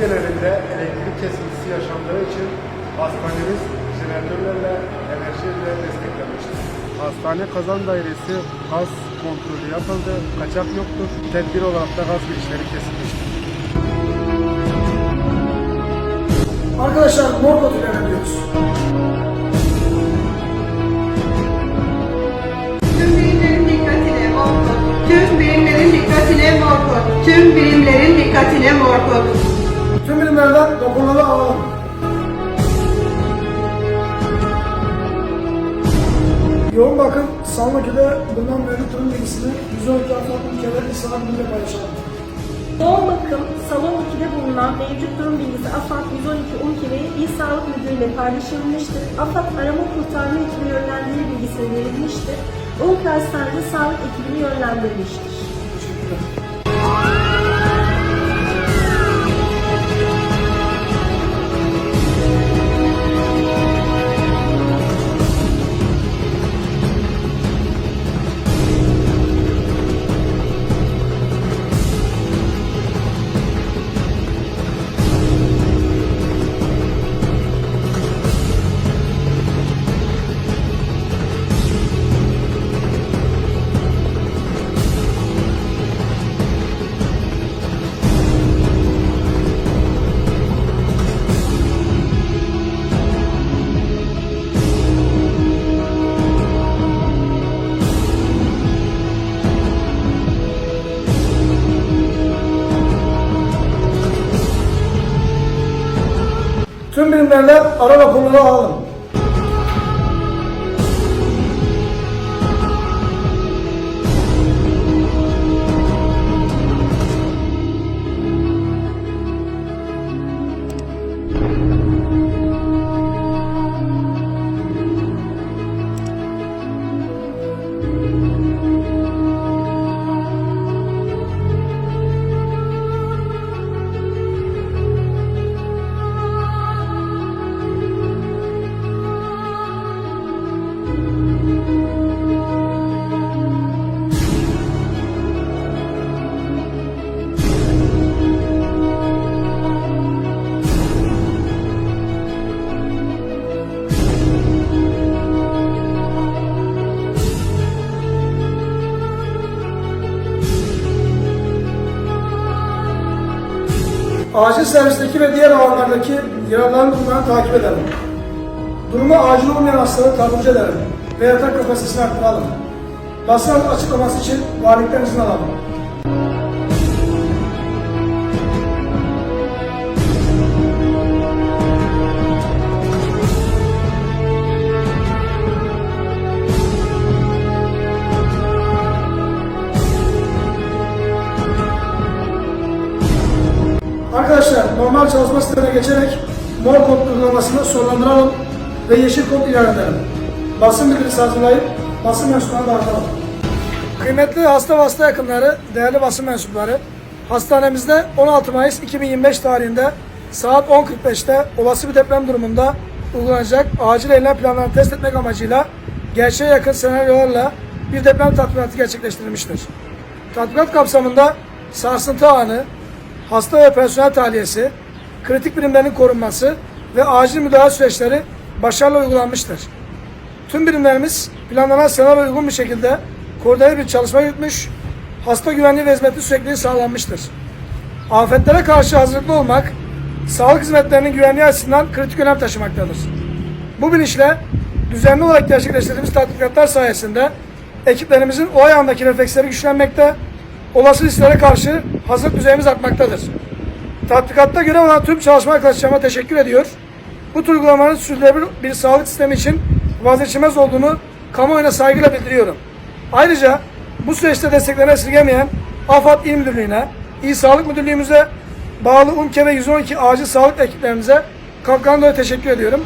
genelinde elektrik kesintisi yaşandığı için hastanemiz jeneratörlerle enerjiyle desteklenmiştir. Hastane kazan dairesi gaz kontrolü yapıldı, kaçak yoktur. Tedbir olarak da gaz girişleri kesilmiştir. Arkadaşlar mor diyoruz. Yoğun bakım Sanlıkı'da bulunan mevcut durum bilgisini 112 haftalık ülkeler İslam Birliği'yle paylaşalım. Yoğun bakım salon 2'de bulunan mevcut durum bilgisi AFAD 112 UMKE ve İl Sağlık Müdürü ile paylaşılmıştır. AFAD arama kurtarma ekibi yönlendirme bilgisi verilmiştir. UMKE hastanede sağlık ekibini yönlendirmiştir. Tüm birimlerle ara raporları alalım. Acil servisteki ve diğer alanlardaki yaralıların durumlarını takip edelim. Durumu acil olmayan hastaları taburcu edelim ve yatak kapasitesini arttıralım. Basın açıklaması için valilikten izin alalım. Normal çalışma sitelerine geçerek mor kod uygulamasını sonlandıralım ve yeşil kod ilan edelim. Basın bildirisi hazırlayıp basın mensuplarına dağıtalım. Kıymetli hasta ve hasta yakınları, değerli basın mensupları, hastanemizde 16 Mayıs 2025 tarihinde saat 10.45'te olası bir deprem durumunda uygulanacak acil eylem planlarını test etmek amacıyla gerçeğe yakın senaryolarla bir deprem tatbikatı gerçekleştirilmiştir. Tatbikat kapsamında sarsıntı anı, hasta ve personel tahliyesi, kritik birimlerin korunması ve acil müdahale süreçleri başarılı uygulanmıştır. Tüm birimlerimiz planlanan senaryo uygun bir şekilde koordineli bir çalışma yürütmüş, hasta güvenliği ve hizmeti sürekliliği sağlanmıştır. Afetlere karşı hazırlıklı olmak, sağlık hizmetlerinin güvenliği açısından kritik önem taşımaktadır. Bu bilinçle düzenli olarak gerçekleştirdiğimiz tatbikatlar sayesinde ekiplerimizin olay andaki refleksleri güçlenmekte, olası risklere karşı hazırlık düzeyimiz artmaktadır. Tatbikatta görev alan tüm çalışma arkadaşlarıma teşekkür ediyor. Bu tür uygulamanın sürdürülebilir bir sağlık sistemi için vazgeçilmez olduğunu kamuoyuna saygıyla bildiriyorum. Ayrıca bu süreçte desteklerini esirgemeyen AFAD İl Müdürlüğü'ne, İl Sağlık Müdürlüğümüze, bağlı UMKE ve 112 acil sağlık ekiplerimize kalkan teşekkür ediyorum.